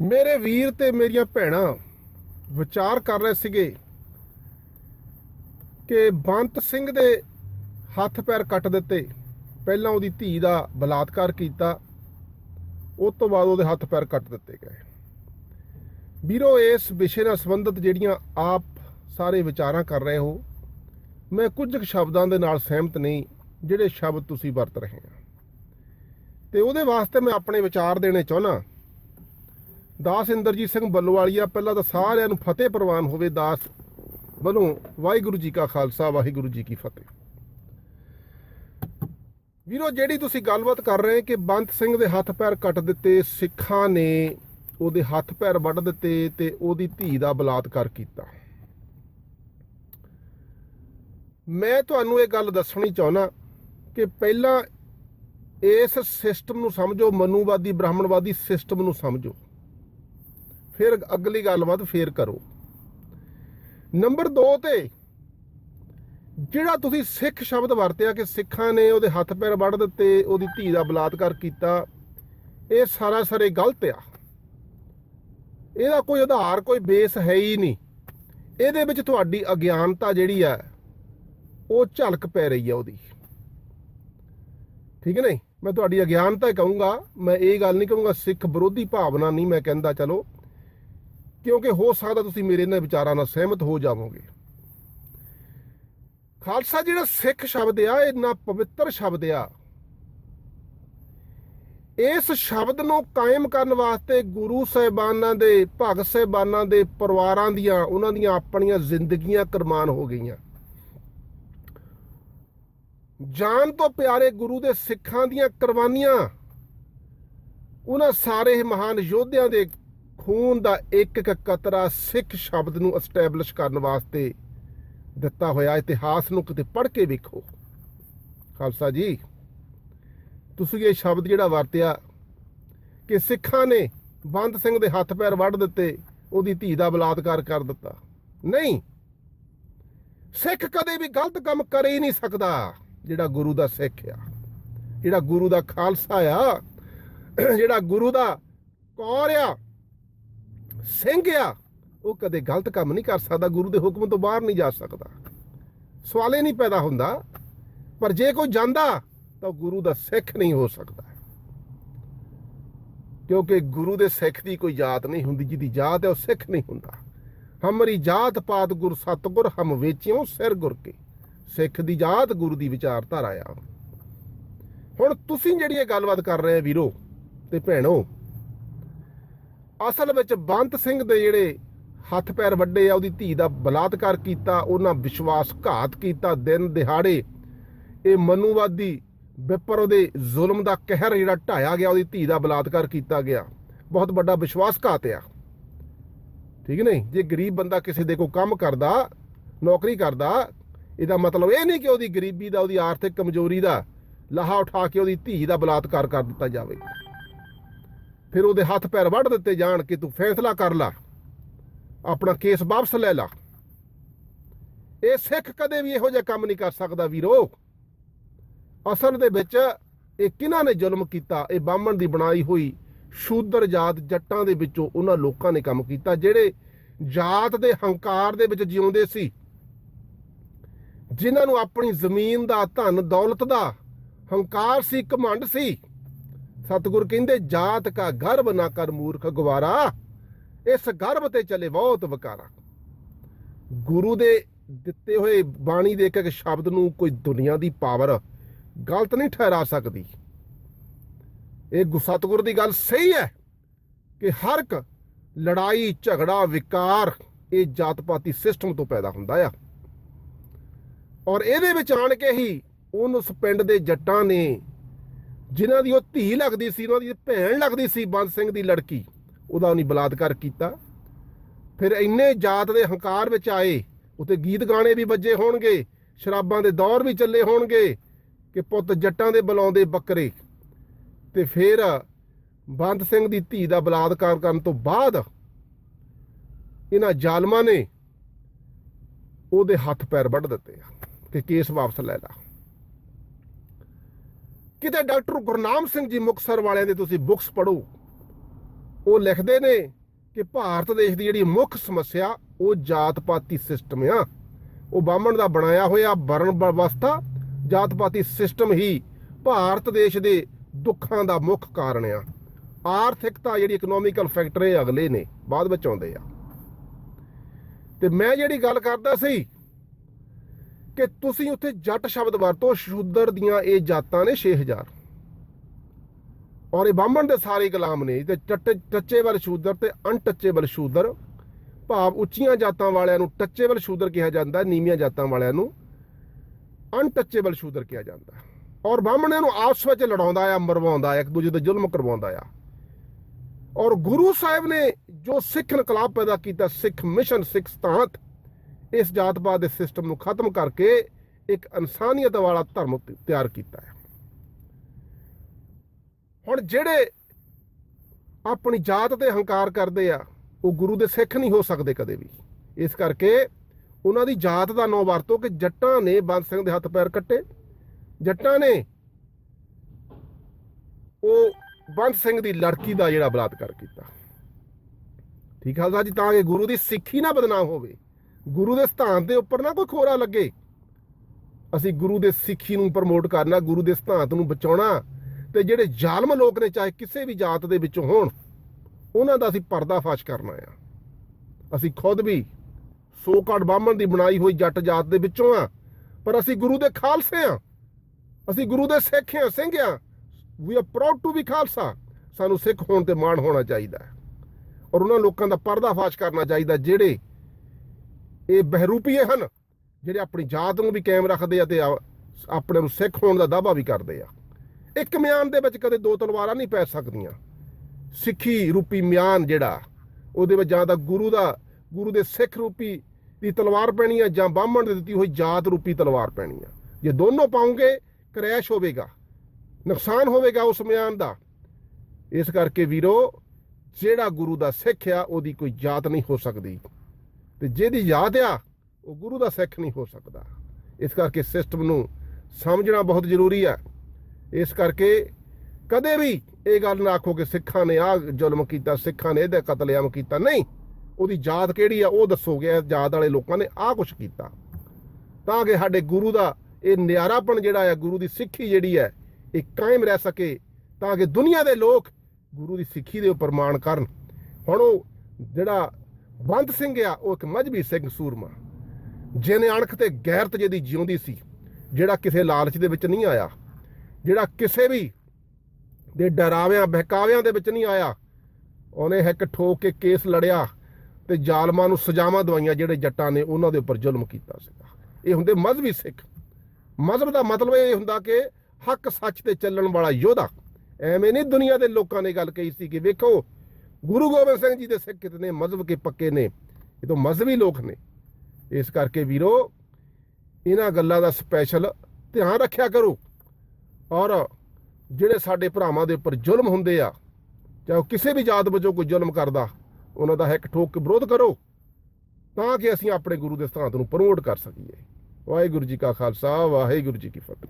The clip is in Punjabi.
ਮੇਰੇ ਵੀਰ ਤੇ ਮੇਰੀਆਂ ਭੈਣਾਂ ਵਿਚਾਰ ਕਰ ਰਹੇ ਸੀਗੇ ਕਿ ਬੰਤ ਸਿੰਘ ਦੇ ਹੱਥ ਪੈਰ ਕੱਟ ਦਿੱਤੇ। ਪਹਿਲਾਂ ਉਹਦੀ ਧੀ ਦਾ ਬਲਾਤਕਾਰ ਕੀਤਾ। ਉਸ ਤੋਂ ਬਾਅਦ ਉਹਦੇ ਹੱਥ ਪੈਰ ਕੱਟ ਦਿੱਤੇ ਗਏ। ਵੀਰੋ, ਇਸ ਵਿਸ਼ੇ ਨਾਲ ਸੰਬੰਧਿਤ ਜਿਹੜੀਆਂ ਆਪ ਸਾਰੇ ਵਿਚਾਰਾਂ ਕਰ ਰਹੇ ਹੋ, ਮੈਂ ਕੁਝ ਕੁ ਸ਼ਬਦਾਂ ਦੇ ਨਾਲ ਸਹਿਮਤ ਨਹੀਂ, ਜਿਹੜੇ ਸ਼ਬਦ ਤੁਸੀਂ ਵਰਤ ਰਹੇ ਹੋ ਤੇ ਉਹਦੇ ਵਾਸਤੇ ਮੈਂ ਆਪਣੇ ਵਿਚਾਰ ਦੇਣੇ ਚਾਹੁੰਦਾ। ਦਾਸ ਇੰਦਰਜੀਤ ਸਿੰਘ ਬੱਲੋਵਾਲੀਆ, ਪਹਿਲਾਂ ਤਾਂ ਸਾਰਿਆਂ ਨੂੰ ਫਤਿਹ ਪ੍ਰਵਾਨ ਹੋਵੇ ਦਾਸ ਵੱਲੋਂ ਵਾਹਿਗੁਰੂ ਜੀ ਕਾ ਖਾਲਸਾ, ਵਾਹਿਗੁਰੂ ਜੀ ਕੀ ਫਤਿਹ। ਵੀਰੋ, ਜਿਹੜੀ ਤੁਸੀਂ ਗੱਲਬਾਤ ਕਰ ਰਹੇ ਕਿ ਬੰਤ ਸਿੰਘ ਦੇ ਹੱਥ ਪੈਰ ਕੱਟ ਦਿੱਤੇ, ਸਿੱਖਾਂ ਨੇ ਉਹਦੇ ਹੱਥ ਪੈਰ ਵੱਢ ਦਿੱਤੇ ਤੇ ਉਹਦੀ ਧੀ ਦਾ ਬਲਾਤਕਾਰ ਕੀਤਾ। ਮੈਂ ਤੁਹਾਨੂੰ ਇਹ ਗੱਲ ਦੱਸਣੀ ਚਾਹੁੰਦਾ ਕਿ ਪਹਿਲਾਂ ਇਸ ਸਿਸਟਮ ਨੂੰ ਸਮਝੋ, ਮਨੂਵਾਦੀ, ਬ੍ਰਾਹਮਣਵਾਦੀ ਸਿਸਟਮ ਨੂੰ ਸਮਝੋ। ਫਿਰ ਅਗਲੀ ਗੱਲਬਾਤ ਫੇਰ ਕਰੋ। ਨੰਬਰ 2 ਤੇ, ਜਿਹੜਾ ਤੁਸੀਂ ਸਿੱਖ ਸ਼ਬਦ ਵਰਤਿਆ ਕਿ ਸਿੱਖਾਂ ਨੇ ਉਹਦੇ ਹੱਥ ਪੈਰ ਵੱਢ ਦਿੱਤੇ, ਉਹਦੀ ਧੀ ਦਾ ਬਲਾਤਕਾਰ ਕੀਤਾ, ਇਹ ਸਾਰਾ ਸਾਰੇ ਗਲਤ ਆ। ਇਹਦਾ ਕੋਈ ਆਧਾਰ, ਕੋਈ ਬੇਸ ਹੈ ਹੀ ਨਹੀਂ। ਇਹਦੇ ਵਿੱਚ ਤੁਹਾਡੀ ਅਗਿਆਨਤਾ ਜਿਹੜੀ ਆ, ਉਹ ਝਲਕ ਪੈ ਰਹੀ ਆ ਉਹਦੀ। ਠੀਕ ਹੈ ਨਹੀਂ? ਮੈਂ ਤੁਹਾਡੀ ਅਗਿਆਨਤਾ ਕਹੂੰਗਾ, ਮੈਂ ਇਹ ਗੱਲ ਨਹੀਂ ਕਹੂੰਗਾ ਸਿੱਖ ਵਿਰੋਧੀ ਭਾਵਨਾ ਨਹੀਂ ਮੈਂ ਕਹਿੰਦਾ, ਚਲੋ। ਕਿਉਂਕਿ ਹੋ ਸਕਦਾ ਤੁਸੀਂ ਮੇਰੇ ਇਹਨਾਂ ਵਿਚਾਰਾਂ ਨਾਲ ਸਹਿਮਤ ਹੋ ਜਾਵੋਗੇ। ਖਾਲਸਾ ਜਿਹੜਾ ਸਿੱਖ ਸ਼ਬਦ ਆ ਇੰਨਾ ਪਵਿੱਤਰ ਸ਼ਬਦ ਆ। ਇਸ ਸ਼ਬਦ ਨੂੰ ਕਾਇਮ ਕਰਨ ਵਾਸਤੇ ਗੁਰੂ ਸਾਹਿਬਾਨਾਂ ਦੇ, ਭਗਤ ਸਾਹਿਬਾਨਾਂ ਦੇ ਪਰਿਵਾਰਾਂ ਦੀਆਂ, ਉਹਨਾਂ ਦੀਆਂ ਆਪਣੀਆਂ ਜ਼ਿੰਦਗੀਆਂ ਕੁਰਬਾਨ ਹੋ ਗਈਆਂ। ਜਾਨ ਤੋਂ ਪਿਆਰੇ ਗੁਰੂ ਦੇ ਸਿੱਖਾਂ ਦੀਆਂ ਕੁਰਬਾਨੀਆਂ, ਉਹਨਾਂ ਸਾਰੇ ਮਹਾਨ ਯੋਧਿਆਂ ਦੇ ਖੂਨ ਦਾ ਇੱਕ ਇੱਕ ਕਤਰਾ ਸਿੱਖ ਸ਼ਬਦ ਨੂੰ ਐਸਟੈਬਲਿਸ਼ ਕਰਨ ਵਾਸਤੇ ਦਿੱਤਾ ਹੋਇਆ, ਇਤਿਹਾਸ ਨੂੰ ਕਿਤੇ ਪੜ੍ਹ ਕੇ ਵੇਖੋ। ਖਾਲਸਾ ਜੀ, ਤੁਸੀਂ ਇਹ ਸ਼ਬਦ ਜਿਹੜਾ ਵਰਤਿਆ ਕਿ ਸਿੱਖਾਂ ਨੇ ਬੰਦ ਸਿੰਘ ਦੇ ਹੱਥ ਪੈਰ ਵੱਢ ਦਿੱਤੇ, ਉਹਦੀ ਧੀ ਦਾ ਬਲਾਤਕਾਰ ਕਰ ਦਿੱਤਾ। ਨਹੀਂ, ਸਿੱਖ ਕਦੇ ਵੀ ਗਲਤ ਕੰਮ ਕਰ ਹੀ ਨਹੀਂ ਸਕਦਾ, ਜਿਹੜਾ ਗੁਰੂ ਦਾ ਸਿੱਖ ਆ। ਜਿਹੜਾ ਗੁਰੂ ਦਾ ਖਾਲਸਾ ਆ, ਜਿਹੜਾ ਗੁਰੂ ਦਾ ਕੌਰ ਆ ਸਿੰਘ ਆ। ਉਹ ਕਦੇ ਗਲਤ ਕੰਮ ਨਹੀਂ ਕਰ ਸਕਦਾ, ਗੁਰੂ ਦੇ ਹੁਕਮ ਤੋਂ ਬਾਹਰ ਨਹੀਂ ਜਾ ਸਕਦਾ। ਸਵਾਲ ਹੀ ਨਹੀਂ ਪੈਦਾ ਹੁੰਦਾ, ਪਰ ਜੇ ਕੋਈ ਜਾਂਦਾ, ਤਾਂ ਉਹ ਗੁਰੂ ਦਾ ਸਿੱਖ ਨਹੀਂ ਹੋ ਸਕਦਾ। ਕਿਉਂਕਿ ਗੁਰੂ ਦੇ ਸਿੱਖ ਦੀ ਕੋਈ ਜਾਤ ਨਹੀਂ ਹੁੰਦੀ, ਜਿਹਦੀ ਜਾਤ ਹੈ ਉਹ ਸਿੱਖ ਨਹੀਂ ਹੁੰਦਾ। ਹਮਰੀ ਜਾਤ ਪਾਤ ਗੁਰ ਸਤਗੁਰ, ਹਮ ਵੇਚਿਓ ਸਿਰ ਗੁਰ ਕੇ। ਸਿੱਖ ਦੀ ਜਾਤ ਗੁਰੂ ਦੀ ਵਿਚਾਰਧਾਰਾ ਆ। ਹੁਣ ਤੁਸੀਂ ਜਿਹੜੀ ਇਹ ਗੱਲਬਾਤ ਕਰ ਰਹੇ ਵੀਰੋ ਤੇ ਭੈਣੋ ਅਸਲ ਵਿੱਚ ਬੰਤ ਸਿੰਘ ਦੇ ਜਿਹੜੇ ਹੱਥ ਪੈਰ ਵੱਡੇ ਆ, ਉਹਦੀ ਧੀ ਦਾ ਬਲਾਤਕਾਰ ਕੀਤਾ, ਉਹਨਾਂ ਵਿਸ਼ਵਾਸਘਾਤ ਕੀਤਾ ਦਿਨ ਦਿਹਾੜੇ। ਇਹ ਮਨੂਵਾਦੀ ਵਿਪਰ ਉਹਦੇ ਜ਼ੁਲਮ ਦਾ ਕਹਿਰ ਜਿਹੜਾ ਢਾਇਆ ਗਿਆ, ਉਹਦੀ ਧੀ ਦਾ ਬਲਾਤਕਾਰ ਕੀਤਾ ਗਿਆ। ਬਹੁਤ ਵੱਡਾ ਵਿਸ਼ਵਾਸਘਾਤ ਆ। ਠੀਕ ਨਹੀਂ? ਜੇ ਗਰੀਬ ਬੰਦਾ ਕਿਸੇ ਦੇ ਕੋਈ ਕੰਮ ਕਰਦਾ, ਨੌਕਰੀ ਕਰਦਾ, ਇਹਦਾ ਮਤਲਬ ਇਹ ਨਹੀਂ ਕਿ ਉਹਦੀ ਗਰੀਬੀ ਦਾ, ਉਹਦੀ ਆਰਥਿਕ ਕਮਜ਼ੋਰੀ ਦਾ ਲਾਹਾ ਉਠਾ ਕੇ ਉਹਦੀ ਧੀ ਦਾ ਬਲਾਤਕਾਰ ਕਰ ਦਿੱਤਾ ਜਾਵੇ। ਫਿਰ ਉਹਦੇ ਹੱਥ ਪੈਰ ਵੱਢ ਦਿੱਤੇ ਜਾਣ ਕਿ ਤੂੰ ਫੈਸਲਾ ਕਰ ਲੈ, ਆਪਣਾ ਕੇਸ ਵਾਪਸ ਲੈ ਲਾ। ਇਹ ਸਿੱਖ ਕਦੇ ਵੀ ਇਹੋ ਜਿਹਾ ਕੰਮ ਨਹੀਂ ਕਰ ਸਕਦਾ ਵੀਰੋ। ਅਸਲ ਦੇ ਵਿੱਚ ਇਹ ਕਿਹਨਾਂ ਨੇ ਜ਼ੁਲਮ ਕੀਤਾ? ਇਹ ਬਾਹਮਣ ਦੀ ਬਣਾਈ ਹੋਈ ਸ਼ੂਦਰ ਜਾਤ ਜੱਟਾਂ ਦੇ ਵਿੱਚੋਂ ਉਹਨਾਂ ਲੋਕਾਂ ਨੇ ਕੰਮ ਕੀਤਾ, ਜਿਹੜੇ ਜਾਤ ਦੇ ਹੰਕਾਰ ਦੇ ਵਿੱਚ ਜਿਉਂਦੇ ਸੀ। ਜਿਨ੍ਹਾਂ ਨੂੰ ਆਪਣੀ ਜ਼ਮੀਨ ਦਾ, ਧਨ, ਦੌਲਤ ਦਾ ਹੰਕਾਰ ਸੀ, ਘਮੰਡ ਸੀ। ਸਤਿਗੁਰ ਕਹਿੰਦੇ, ਜਾਤ ਕਾ ਗਰਭ ਨਾ ਕਰ ਮੂਰਖ ਗਵਾਰਾ ਇਸ ਗਰਭ ਤੇ ਚਲੇ ਬਹੁਤ ਵਕਾਰਾ। ਗੁਰੂ ਦੇ ਦਿੱਤੇ ਹੋਏ ਬਾਣੀ ਦੇ ਇੱਕ ਇੱਕ ਸ਼ਬਦ ਨੂੰ ਕੋਈ ਦੁਨੀਆ ਦੀ ਪਾਵਰ ਗਲਤ ਨਹੀਂ ਠਹਿਰਾ ਸਕਦੀ। ਇਹ ਗੁ- ਸਤਿਗੁਰ ਦੀ ਗੱਲ ਸਹੀ ਹੈ ਕਿ ਹਰ ਇੱਕ ਲੜਾਈ, ਝਗੜਾ, ਵਿਕਾਰ ਇਹ ਜਾਤ ਪਾਤੀ ਸਿਸਟਮ ਤੋਂ ਪੈਦਾ ਹੁੰਦਾ ਆ। ਔਰ ਇਹਦੇ ਵਿੱਚ ਆਣ ਕੇ ਹੀ ਉਹਨੂੰ ਉਸ ਪਿੰਡ ਦੇ ਜੱਟਾਂ ਨੇ ਜਿਨ੍ਹਾਂ ਦੀ ਉਹ ਧੀ ਲੱਗਦੀ ਸੀ, ਉਹਨਾਂ ਦੀ ਭੈਣ ਲੱਗਦੀ ਸੀ ਬੰਦ ਸਿੰਘ ਦੀ ਲੜਕੀ, ਉਹਦਾ ਉਹਨੇ ਬਲਾਤਕਾਰ ਕੀਤਾ। ਫਿਰ ਇੰਨੇ ਜਾਤ ਦੇ ਹੰਕਾਰ ਵਿੱਚ ਆਏ ਉਤੇ ਗੀਤ ਗਾਣੇ ਵੀ ਵੱਜੇ ਹੋਣਗੇ, ਸ਼ਰਾਬਾਂ ਦੇ ਦੌਰ ਵੀ ਚੱਲੇ ਹੋਣਗੇ, ਕਿ ਪੁੱਤ ਜੱਟਾਂ ਦੇ ਬੁਲਾਉਂਦੇ ਬੱਕਰੇ। ਤੇ ਫਿਰ ਬੰਦ ਸਿੰਘ ਦੀ ਧੀ ਦਾ ਬਲਾਤਕਾਰ ਕਰਨ ਤੋਂ ਬਾਅਦ ਇਹਨਾਂ ਜ਼ਾਲਮਾਂ ਨੇ ਉਹਦੇ ਹੱਥ ਪੈਰ ਵੱਢ ਦਿੱਤੇ ਆ ਕਿ ਕੇਸ ਵਾਪਸ ਲੈ ਲਾ। ਕਿਤੇ ਡਾਕਟਰ ਗੁਰਨਾਮ ਸਿੰਘ ਜੀ ਮੁਕਸਰ ਵਾਲਿਆਂ ਦੇ ਤੁਸੀਂ ਬੁੱਕਸ ਪੜੋ ਉਹ ਲਿਖਦੇ ਨੇ ਕਿ ਭਾਰਤ ਦੇਸ਼ ਦੀ ਜਿਹੜੀ ਮੁੱਖ ਸਮੱਸਿਆ, ਉਹ ਜਾਤ ਪਾਤੀ ਸਿਸਟਮ ਆ। ਉਹ ਬਾਹਮਣ ਦਾ ਬਣਾਇਆ ਹੋਇਆ ਵਰਣ ਵਿਵਸਥਾ ਜਾਤ ਪਾਤੀ ਸਿਸਟਮ ਹੀ ਭਾਰਤ ਦੇਸ਼ ਦੇ ਦੁੱਖਾਂ ਦਾ ਮੁੱਖ ਕਾਰਨ ਆ। ਆਰਥਿਕਤਾ ਜਿਹੜੀ ਇਕਨੋਮਿਕਲ ਫੈਕਟਰ ਇਹ ਅਗਲੇ ਨੇ, ਬਾਅਦ ਵਿੱਚ ਆਉਂਦੇ ਆ। ਤੇ ਮੈਂ ਜਿਹੜੀ ਗੱਲ ਕਰਦਾ ਸੀ ਕਿ ਤੁਸੀਂ ਉੱਥੇ ਜੱਟ ਸ਼ਬਦ ਵਰਤੋ, ਸ਼ੂਦਰ ਦੀਆਂ ਇਹ ਜਾਤਾਂ ਨੇ 6000 ਔਰ ਇਹ ਬਾਹਮਣ ਦੇ ਸਾਰੇ ਗੁਲਾਮ ਨੇ, ਤੇ ਟੱਟੇ ਟੱਚੇਬਲ ਸ਼ੂਦਰ ਤੇ ਅਨਟੱਚੇਬਲ ਸ਼ੂਦਰ। ਭਾਵ ਉੱਚੀਆਂ ਜਾਤਾਂ ਵਾਲਿਆਂ ਨੂੰ ਟੱਚੇਬਲ ਸ਼ੂਦਰ ਕਿਹਾ ਜਾਂਦਾ, ਨੀਵੀਆਂ ਜਾਤਾਂ ਵਾਲਿਆਂ ਨੂੰ ਅਨਟੱਚੇਬਲ ਸ਼ੂਦਰ ਕਿਹਾ ਜਾਂਦਾ। ਔਰ ਬਾਹਮਣਿਆਂ ਨੂੰ ਆਪਸ ਵਿੱਚ ਲੜਾਉਂਦਾ ਆ, ਮਰਵਾਉਂਦਾ ਆ, ਇੱਕ ਦੂਜੇ ਤੇ ਜ਼ੁਲਮ ਕਰਵਾਉਂਦਾ ਆ। ਔਰ ਗੁਰੂ ਸਾਹਿਬ ਨੇ ਜੋ ਸਿੱਖ ਇਨਕਲਾਬ ਪੈਦਾ ਕੀਤਾ, ਸਿੱਖ ਮਿਸ਼ਨ, ਸਿੱਖ ਸਤਾਂਤ ਇਸ ਜਾਤਪਾਤ ਦੇ ਸਿਸਟਮ ਨੂੰ ਖਤਮ ਕਰਕੇ ਇੱਕ ਇਨਸਾਨੀਅਤ ਵਾਲਾ ਧਰਮ ਤਿਆਰ ਕੀਤਾ ਹੈ। ਹੁਣ ਜਿਹੜੇ ਆਪਣੀ ਜਾਤ ਤੇ ਹੰਕਾਰ ਕਰਦੇ ਆ, ਉਹ ਗੁਰੂ ਦੇ ਸਿੱਖ ਨਹੀਂ ਹੋ ਸਕਦੇ ਕਦੇ ਵੀ। ਇਸ ਕਰਕੇ ਉਹਨਾਂ ਦੀ ਜਾਤ ਦਾ ਨਾਂ ਵਰਤੋ ਕਿ ਜੱਟਾਂ ਨੇ ਬੰਦ ਸਿੰਘ ਦੇ ਹੱਥ ਪੈਰ ਕੱਟੇ। ਜੱਟਾਂ ਨੇ ਉਹ ਬੰਦ ਸਿੰਘ ਦੀ ਲੜਕੀ ਦਾ ਜਿਹੜਾ ਬਲਾਤਕਾਰ ਕੀਤਾ। ਠੀਕ ਹੈ ਜੀ, ਤਾਂ ਕਿ ਗੁਰੂ ਦੀ ਸਿੱਖੀ ਨਾ ਬਦਨਾਮ ਹੋਵੇ। ਗੁਰੂ ਦੇ ਸਿਧਾਂਤ ਦੇ ਉੱਪਰ ਨਾ ਕੋਈ ਖੋਰਾ ਲੱਗੇ। ਅਸੀਂ ਗੁਰੂ ਦੇ ਸਿੱਖੀ ਨੂੰ ਪ੍ਰਮੋਟ ਕਰਨਾ, ਗੁਰੂ ਦੇ ਸਿਧਾਂਤ ਨੂੰ ਬਚਾਉਣਾ ਤੇ ਜਿਹੜੇ ਜ਼ਾਲਮ ਲੋਕ ਨੇ, ਚਾਹੇ ਕਿਸੇ ਵੀ ਜਾਤ ਦੇ ਵਿੱਚੋਂ ਹੋਣ, ਉਹਨਾਂ ਦਾ ਅਸੀਂ ਪਰਦਾਫਾਸ਼ ਕਰਨਾ ਆ। ਅਸੀਂ ਖੁਦ ਵੀ ਸੋ ਕਾਡ ਬਾਹਮਣ ਦੀ ਬਣਾਈ ਹੋਈ ਜੱਟ ਜਾਤ ਦੇ ਵਿੱਚੋਂ ਆ, ਪਰ ਅਸੀਂ ਗੁਰੂ ਦੇ ਖਾਲਸੇ ਆ। ਅਸੀਂ ਗੁਰੂ ਦੇ ਸਿੱਖ ਆ, ਸਿੰਘ ਆ। We are proud to be Khalsa. ਸਾਨੂੰ ਸਿੱਖ ਹੋਣ ਤੇ ਮਾਣ ਹੋਣਾ ਚਾਹੀਦਾ। ਔਰ ਉਹਨਾਂ ਲੋਕਾਂ ਦਾ ਪਰਦਾਫਾਸ਼ ਕਰਨਾ ਚਾਹੀਦਾ, ਜਿਹੜੇ ਇਹ ਬਹਿਰੂਪੀਏ ਹਨ, ਜਿਹੜੇ ਆਪਣੀ ਜਾਤ ਨੂੰ ਵੀ ਕਾਇਮ ਰੱਖਦੇ ਆ ਤੇ ਆ- ਆਪਣੇ ਨੂੰ ਸਿੱਖ ਹੋਣ ਦਾ ਦਾਅਵਾ ਵੀ ਕਰਦੇ ਆ। ਇੱਕ ਮਿਆਨ ਦੇ ਵਿੱਚ ਕਦੇ ਦੋ ਤਲਵਾਰਾਂ ਨਹੀਂ ਪੈ ਸਕਦੀਆਂ। ਸਿੱਖੀ ਰੂਪੀ ਮਿਆਨ ਜਿਹੜਾ, ਉਹਦੇ ਵਿੱਚ ਜਾਂ ਤਾਂ ਗੁਰੂ ਦਾ, ਗੁਰੂ ਦੇ ਸਿੱਖ ਰੂਪੀ ਦੀ ਤਲਵਾਰ ਪੈਣੀ ਆ ਜਾਂ ਬਾਹਮਣ ਦੇ ਦਿੱਤੀ ਹੋਈ ਜਾਤ ਰੂਪੀ ਤਲਵਾਰ ਪੈਣੀ ਆ। ਜੇ ਦੋਨੋਂ ਪਾਉਂਗੇ, ਕ੍ਰੈਸ਼ ਹੋਵੇਗਾ, ਨੁਕਸਾਨ ਹੋਵੇਗਾ ਉਸ ਮਿਆਨ ਦਾ। ਇਸ ਕਰਕੇ ਵੀਰੋ, ਜਿਹੜਾ ਗੁਰੂ ਦਾ ਸਿੱਖ ਆ, ਉਹਦੀ ਕੋਈ ਜਾਤ ਨਹੀਂ ਹੋ ਸਕਦੀ। ਤੇ ਜਿਹਦੀ ਯਾਦ ਆ, ਉਹ ਗੁਰੂ ਦਾ ਸਿੱਖ ਨਹੀਂ ਹੋ ਸਕਦਾ। ਇਸ ਕਰਕੇ ਸਿਸਟਮ ਨੂੰ ਸਮਝਣਾ ਬਹੁਤ ਜ਼ਰੂਰੀ ਆ। ਇਸ ਕਰਕੇ ਕਦੇ ਵੀ ਇਹ ਗੱਲ ਨਾ ਆਖੋ ਕਿ ਸਿੱਖਾਂ ਨੇ ਆ ਜ਼ੁਲਮ ਕੀਤਾ, ਸਿੱਖਾਂ ਨੇ ਇਹਦਾ ਕਤਲੇਆਮ ਕੀਤਾ। ਨਹੀਂ, ਉਹਦੀ ਯਾਦ ਕਿਹੜੀ ਆ, ਉਹ ਦੱਸੋਗੇ। ਇਸ ਜਾਤ ਵਾਲੇ ਲੋਕਾਂ ਨੇ ਆ ਕੁਝ ਕੀਤਾ। ਤਾਂ ਕਿ ਸਾਡੇ ਗੁਰੂ ਦਾ ਇਹ ਨਿਆਰਾਪਣ ਜਿਹੜਾ ਆ, ਗੁਰੂ ਦੀ ਸਿੱਖੀ ਜਿਹੜੀ ਹੈ ਇਹ ਕਾਇਮ ਰਹਿ ਸਕੇ, ਤਾਂ ਕਿ ਦੁਨੀਆ ਦੇ ਲੋਕ ਗੁਰੂ ਦੀ ਸਿੱਖੀ ਦੇ ਉੱਪਰ ਮਾਣ ਕਰਨ। ਹੁਣ ਉਹ ਜਿਹੜਾ ਬੰਦ ਸਿੰਘ ਆ, ਉਹ ਇੱਕ ਮਜਬੀ ਸਿੰਘ ਸੂਰਮਾ, ਜਿਹਨੇ ਅਣਖ ਤੇ ਗੈਰਤ ਜਿਹਦੀ ਜਿਉਂਦੀ ਸੀ, ਜਿਹੜਾ ਕਿਸੇ ਲਾਲਚ ਦੇ ਵਿੱਚ ਨਹੀਂ ਆਇਆ, ਜਿਹੜਾ ਕਿਸੇ ਵੀ ਦੇ ਡਰਾਵਿਆਂ, ਬਹਿਕਾਵਿਆਂ ਦੇ ਵਿੱਚ ਨਹੀਂ ਆਇਆ, ਉਹਨੇ ਹੱਕ ਠੋਕ ਕੇ ਕੇਸ ਲੜਿਆ ਤੇ ਜ਼ਾਲਮਾਂ ਨੂੰ ਸਜ਼ਾਵਾਂ ਦਵਾਈਆਂ ਜਿਹੜੇ ਜੱਟਾਂ ਨੇ ਉਹਨਾਂ ਦੇ ਉੱਪਰ ਜ਼ੁਲਮ ਕੀਤਾ ਸੀਗਾ। ਇਹ ਹੁੰਦੇ ਮਜ਼ਹਬੀ ਸਿੱਖ। ਮਜ਼ਹਬ ਦਾ ਮਤਲਬ ਇਹ ਹੁੰਦਾ ਕਿ ਹੱਕ ਸੱਚ ਤੇ ਚੱਲਣ ਵਾਲਾ ਯੋਧਾ, ਐਵੇਂ ਨਹੀਂ ਦੁਨੀਆ ਦੇ ਲੋਕਾਂ ਨੇ ਗੱਲ ਕਹੀ ਸੀ ਕਿ ਵੇਖੋ ਗੁਰੂ ਗੋਬਿੰਦ ਸਿੰਘ ਜੀ ਦੇ ਸਿੱਖ ਕਿਤਨੇ ਮਜ਼ਹਬ ਕੇ ਪੱਕੇ ਨੇ, ਇਹ ਤਾਂ ਮਜ਼ਹਬੀ ਲੋਕ ਨੇ। ਇਸ ਕਰਕੇ ਵੀਰੋ, ਇਹਨਾਂ ਗੱਲਾਂ ਦਾ ਸਪੈਸ਼ਲ ਧਿਆਨ ਰੱਖਿਆ ਕਰੋ। ਔਰ ਜਿਹੜੇ ਸਾਡੇ ਭਰਾਵਾਂ ਦੇ ਉੱਪਰ ਜ਼ੁਲਮ ਹੁੰਦੇ ਆ ਚਾਹੇ ਉਹ ਕਿਸੇ ਵੀ ਜਾਤ ਵਜੋਂ ਕੋਈ ਜ਼ੁਲਮ ਕਰਦਾ, ਉਹਨਾਂ ਦਾ ਇੱਕ ਠੋਕ ਕੇ ਵਿਰੋਧ ਕਰੋ, ਤਾਂ ਕਿ ਅਸੀਂ ਆਪਣੇ ਗੁਰੂ ਦੇ ਸਿਧਾਂਤ ਨੂੰ ਪ੍ਰਮੋਟ ਕਰ ਸਕੀਏ। ਵਾਹਿਗੁਰੂ ਜੀ ਕਾ ਖਾਲਸਾ, ਵਾਹਿਗੁਰੂ ਜੀ ਕੀ ਫਤਿਹ।